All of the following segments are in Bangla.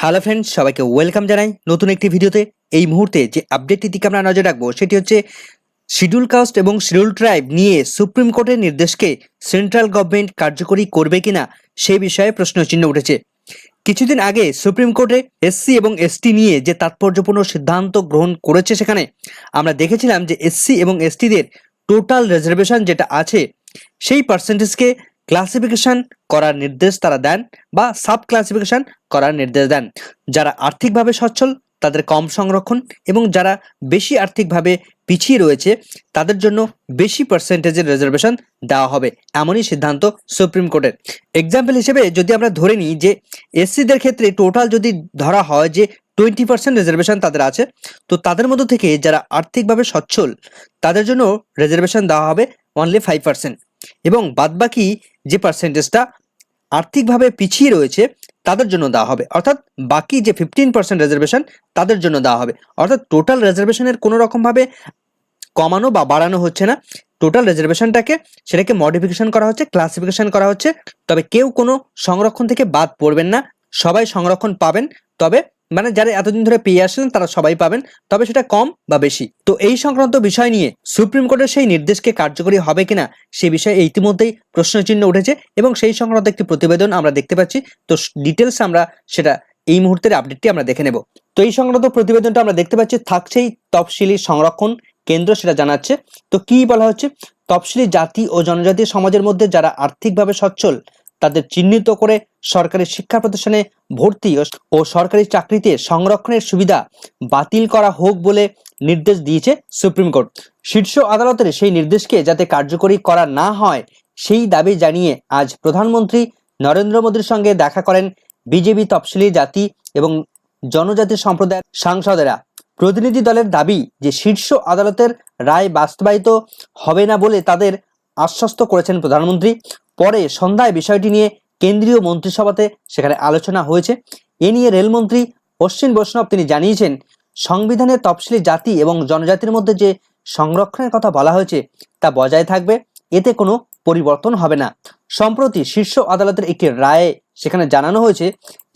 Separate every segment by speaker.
Speaker 1: হ্যালো ফ্রেন্ডস সবাইকে ওয়েলকাম জানাই নতুন একটি ভিডিওতে। এই মুহূর্তে যে আপডেটটির দিকে আমরা নজর রাখব, সেটি হচ্ছে শিডিউল কাস্ট এবং শিডিউল ট্রাইব নিয়ে সুপ্রিম কোর্টের নির্দেশকে সেন্ট্রাল গভর্নমেন্ট কার্যকরী করবে কিনা সেই বিষয়ে প্রশ্নচিহ্ন উঠেছে। কিছুদিন আগে সুপ্রিম কোর্টে এসসি এবং এসটি নিয়ে যে তাৎপর্যপূর্ণ সিদ্ধান্ত গ্রহণ করেছে সেখানে, আমরা দেখেছিলাম যে এসসি এবং এসটিদের টোটাল রিজার্ভেশন যেটা আছে, সেই পার্সেন্টেজকে ক্লাসিফিকেশন করার নির্দেশ তারা দেন বা সাব ক্লাসিফিকেশন করার নির্দেশ দেন। যারা আর্থিকভাবে সচ্ছল, তাদের কম সংরক্ষণ এবং যারা বেশি আর্থিকভাবে পিছিয়ে রয়েছে, তাদের জন্য বেশি পার্সেন্টেজের রিজার্ভেশন দেওয়া হবে, এমনই সিদ্ধান্ত সুপ্রিম কোর্টের। এক্সাম্পল হিসেবে যদি আমরা ধরে নিই যে এসসিদের ক্ষেত্রে টোটাল যদি ধরা হয় যে টোয়েন্টি পার্সেন্ট রিজার্ভেশন তাদের আছে, তো তাদের মধ্য থেকে যারা আর্থিকভাবে সচ্ছল, তাদের জন্য রিজার্ভেশন দেওয়া হবে অনলি ফাইভ পার্সেন্ট এবং বাদবাকি যে পার্সেন্টেজটা আর্থিকভাবে পিছিয়ে রয়েছে, তাদের জন্য দেওয়া হবে। অর্থাৎ বাকি যে ফিফটিন পার্সেন্ট রিজার্ভেশন তাদের জন্য দেওয়া হবে। অর্থাৎ টোটাল রিজার্ভেশনের কোনো রকমভাবে কমানো বা বাড়ানো হচ্ছে না। টোটাল রিজার্ভেশনটাকে সেটাকে মডিফিকেশন করা হচ্ছে ক্লাসিফিকেশন করা হচ্ছে। তবে কেউ কোনো সংরক্ষণ থেকে বাদ পড়বেন না। সবাই সংরক্ষণ পাবেন। তবে মানে যারা এতদিন ধরে পেয়ে আসলেন তারা সবাই পাবেন, তবে সেটা কম বা বেশি। তো এই সংক্রান্ত বিষয় নিয়ে সুপ্রিম কোর্টের সেই নির্দেশকে কার্যকরী হবে কিনা, সে বিষয়ে ইতিমধ্যেই প্রশ্নচিহ্ন উঠেছে এবং সেই সংক্রান্ত একটি প্রতিবেদন আমরা দেখতে পাচ্ছি। তো ডিটেলস আমরা সেটা এই মুহূর্তের আপডেটটি আমরা দেখে নেব। তো এই সংক্রান্ত প্রতিবেদনটা আমরা দেখতে পাচ্ছি, থাকছেই তফসিলি সংরক্ষণ কেন্দ্র সেটা জানাচ্ছে। তো কি বলা হচ্ছে? তফসিলি জাতি ও জনজাতি সমাজের মধ্যে যারা আর্থিকভাবে সচ্ছল, তাদের চিহ্নিত করে সরকারি শিক্ষা প্রতিষ্ঠানে ভর্তি ও- সরকারি চাকরিতে সংরক্ষণের সুবিধা বাতিল করা হোক বলে নির্দেশ দিয়েছে সুপ্রিম কোর্ট। শীর্ষ আদালতের সেই নির্দেশকে যাতে কার্যকরী করা না হয়, সেই দাবি জানিয়ে আজ প্রধানমন্ত্রী নরেন্দ্র মোদীর সঙ্গে দেখা করেন বিজেপি তফসিলি জাতি এবং জনজাতি সম্প্রদায়ের সাংসদেরা। প্রতিনিধি দলের দাবি যে শীর্ষ আদালতের রায় বাস্তবায়িত হবে না বলে তাদের আশ্বস্ত করেছেন প্রধানমন্ত্রী। পরে সন্ধ্যায় বিষয়টি নিয়ে কেন্দ্রীয় মন্ত্রিসভাতে সেখানে আলোচনা হয়েছে। এ নিয়ে রেলমন্ত্রী অশ্বিন বৈষ্ণব তিনি জানিয়েছেন, সংবিধানে তফসিলি জাতি এবং জনজাতির মধ্যে যে সংরক্ষণের কথা বলা হয়েছে তা বজায় থাকবে, এতে কোনো পরিবর্তন হবে না। সম্প্রতি শীর্ষ আদালতের একটি রায়ে সেখানে জানানো হয়েছে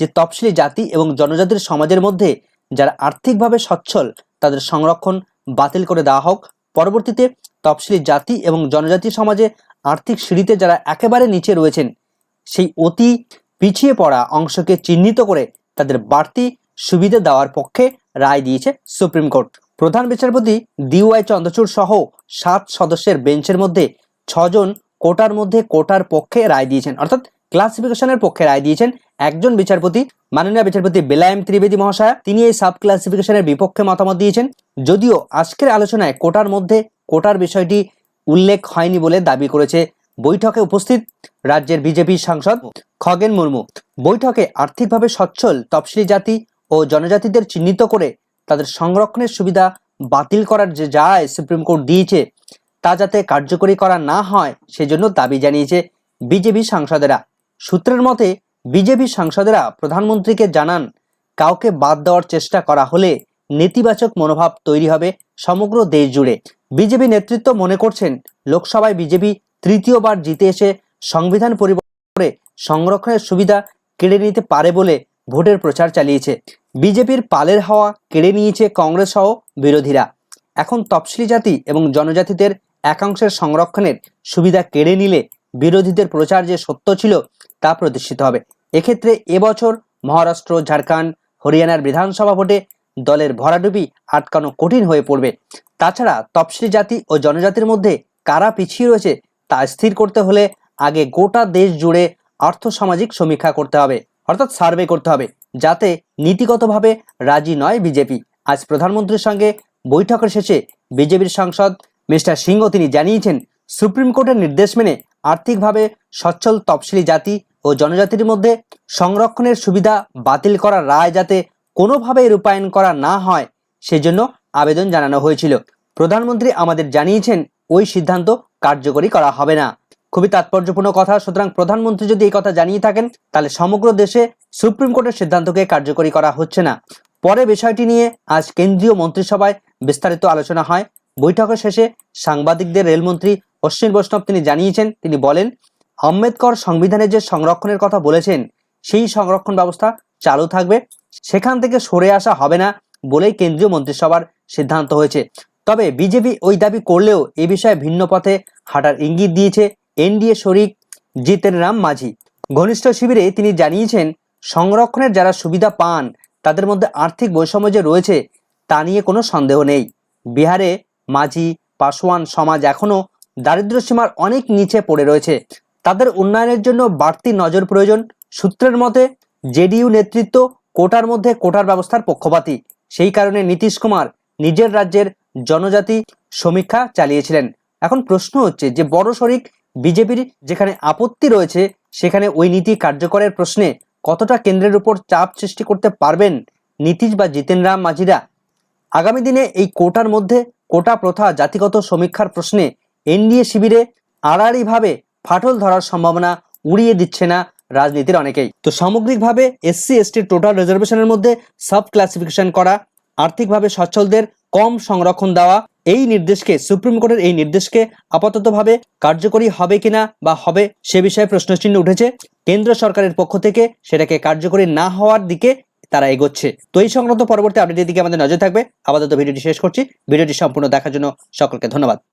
Speaker 1: যে তফসিলি জাতি এবং জনজাতির সমাজের মধ্যে যারা আর্থিকভাবে সচ্ছল, তাদের সংরক্ষণ বাতিল করে দেওয়া হোক। পরবর্তীতে তফসিলি জাতি এবং জনজাতি সমাজে আর্থিক সিঁড়িতে যারা একেবারে নিচে রয়েছেন সেই অতি পিছিয়ে পড়া অংশকে চিহ্নিত করে তাদের বাড়তি সুবিধা দেওয়ার পক্ষে রায় দিয়েছে সুপ্রিম কোর্ট। প্রধান বিচারপতি ডিওয়াই চন্দ্রচূড় সহ সাত সদস্যের বেঞ্চের মধ্যে ছজন কোটার মধ্যে কোটার পক্ষে রায় দিয়েছেন। অর্থাৎ ক্লাসিফিকেশনের পক্ষে রায় দিয়েছেন একজন বিচারপতি, মাননীয় বিচারপতি বেলায়েম ত্রিবেদী মহাশয়া। তিনি এই সাব ক্লাসিফিকেশনের বিপক্ষে মতামত দিয়েছেন। যদিও আজকের আলোচনায় কোটার মধ্যে কোটার বিষয়টি উল্লেখ হয়নি বলে দাবি করেছে বৈঠকে উপস্থিত রাজ্যের বিজেপি সাংসদ খগেন মুর্মু। বৈঠকে আর্থিকভাবে সচ্ছল তফসিলি জাতি ও জনজাতিদের চিহ্নিত করে তাদের সংরক্ষণের সুবিধা বাতিল করার যে যায় সুপ্রিম কোর্ট দিয়েছে, তা যাতে কার্যকরী করা না হয়, সেজন্য দাবি জানিয়েছে বিজেপি সাংসদেরা। সূত্রের মতে, বিজেপি সাংসদেরা প্রধানমন্ত্রীকে জানান, কাউকে বাদ দেওয়ার চেষ্টা করা হলে নেতিবাচক মনোভাব তৈরি হবে সমগ্র দেশ জুড়ে। বিজেপি নেতৃত্ব মনে করছেন, লোকসভায় বিজেপি তৃতীয়বার জিতে এসে সংবিধান পরিবর্তন সংরক্ষণের সুবিধা কেড়ে নিতে পারে বলে ভোটের প্রচার চালিয়েছে। বিজেপির পালের হাওয়া কেড়ে নিয়েছে কংগ্রেস সহ বিরোধীরা। এখন তফসিলি জাতি এবং জনজাতিদের একাংশের সংরক্ষণের সুবিধা কেড়ে নিলে বিরোধীদের প্রচার যে সত্য ছিল তা প্রতিষ্ঠিত হবে। এক্ষেত্রে এবছর মহারাষ্ট্র, ঝাড়খণ্ড, হরিয়ানার বিধানসভা ভোটে দলের ভরাডুবি আটকানো কঠিন হয়ে পড়বে। তাছাড়া তফসিলি জাতি ও জনজাতির মধ্যে কারা পিছিয়ে রয়েছে তা স্থির করতে হলে আগে গোটা দেশ জুড়ে আর্থসামাজিক সমীক্ষা করতে হবে, অর্থাৎ সার্ভে করতে হবে, যাতে নীতিগতভাবে রাজি নয় বিজেপি। আজ প্রধানমন্ত্রীর সঙ্গে বৈঠকের শেষে বিজেপির সাংসদ মিস্টার সিংহ তিনি জানিয়েছেন, সুপ্রিম কোর্টের নির্দেশ মেনে আর্থিকভাবে সচ্ছল তফসিলি জাতি ও জনজাতির মধ্যে সংরক্ষণের সুবিধা বাতিল করার রায় যাতে কোনোভাবেই রূপায়ণ করা না হয়, সেজন্য আবেদন জানানো হয়েছিল। প্রধানমন্ত্রী আমাদের জানিয়েছেন, ওই সিদ্ধান্ত কার্যকরী করা হবে না। খুবই তাৎপর্যপূর্ণ কথা। সুতরাং প্রধানমন্ত্রী যদি এই কথা জানিয়ে থাকেন, তাহলে সমগ্র দেশে সুপ্রিম কোর্টের সিদ্ধান্তকে কার্যকরী করা হচ্ছে না। পরে বিষয়টি নিয়ে আজ কেন্দ্রীয় মন্ত্রিসভায় বিস্তারিত আলোচনা হয়। বৈঠকের শেষে সাংবাদিকদের রেলমন্ত্রী অশ্বিন বৈষ্ণব তিনি জানিয়েছেন, তিনি বলেন, আম্বেদকর সংবিধানে যে সংরক্ষণের কথা বলেছেন, সেই সংরক্ষণ ব্যবস্থা চালু থাকবে। সেখান থেকে সরে আসা হবে না বলেই কেন্দ্রীয় মন্ত্রিসভার সিদ্ধান্ত হয়েছে। তবে বিজেপি ওই দাবি করলেও এ বিষয়ে ভিন্ন পথে হাঁটার ইঙ্গিত দিয়েছে এনডিএ শরিক জিতেন রাম মাঝি। ঘনিষ্ঠ শিবিরে তিনি জানিয়েছেন, সংরক্ষণের যারা সুবিধা পান, তাদের মধ্যে আর্থিক বৈষম্য যে রয়েছে, তা নিয়ে কোনো সন্দেহ নেই। বিহারে মাঝি, পাসওয়ান সমাজ এখনও দারিদ্র সীমার অনেক নিচে পড়ে রয়েছে। তাদের উন্নয়নের জন্য বাড়তি নজর প্রয়োজন। সূত্রের মতে, জেডিইউ নেতৃত্ব কোটার মধ্যে কোটার ব্যবস্থার পক্ষপাতী। সেই কারণে নীতিশ কুমার নিজের রাজ্যের জনজাতি সমীক্ষা চালিয়েছিলেন। এখন প্রশ্ন হচ্ছে যে বড় শরিক বিজেপির যেখানে আপত্তি রয়েছে, সেখানে ওই নীতি কার্যকরের প্রশ্নে কতটা কেন্দ্রের উপর চাপ সৃষ্টি করতে পারবেন নীতিশ বা জিতেন রাম মাঝিরা? আগামী দিনে এই কোটার মধ্যে কোটা প্রথা জাতিগত সমীক্ষার প্রশ্নে এনডিএ শিবিরে আড়াআড়িভাবে ফাটল ধরার সম্ভাবনা উড়িয়ে দিচ্ছে না রাজনীতির অনেকেই। তো সামগ্রিকভাবে এসসি এসটির টোটাল রিজার্ভেশনের মধ্যে সাব ক্লাসিফিকেশন করা, আর্থিকভাবে সচ্ছলদের কম সংরক্ষণ দেওয়া এই নির্দেশকে, সুপ্রিম কোর্টের এই নির্দেশকে আপাততভাবে কার্যকরী হবে কিনা বা হবে সে বিষয়ে প্রশ্নচিহ্ন উঠেছে। কেন্দ্র সরকারের পক্ষ থেকে সেটাকে কার্যকরী না হওয়ার দিকে তারা এগোচ্ছে। তো এই সংক্রান্ত পরবর্তী আপডেটের দিকে আমাদের নজর থাকবে। আপাতত ভিডিওটি শেষ করছি। ভিডিওটি সম্পূর্ণ দেখার জন্য সকলকে ধন্যবাদ।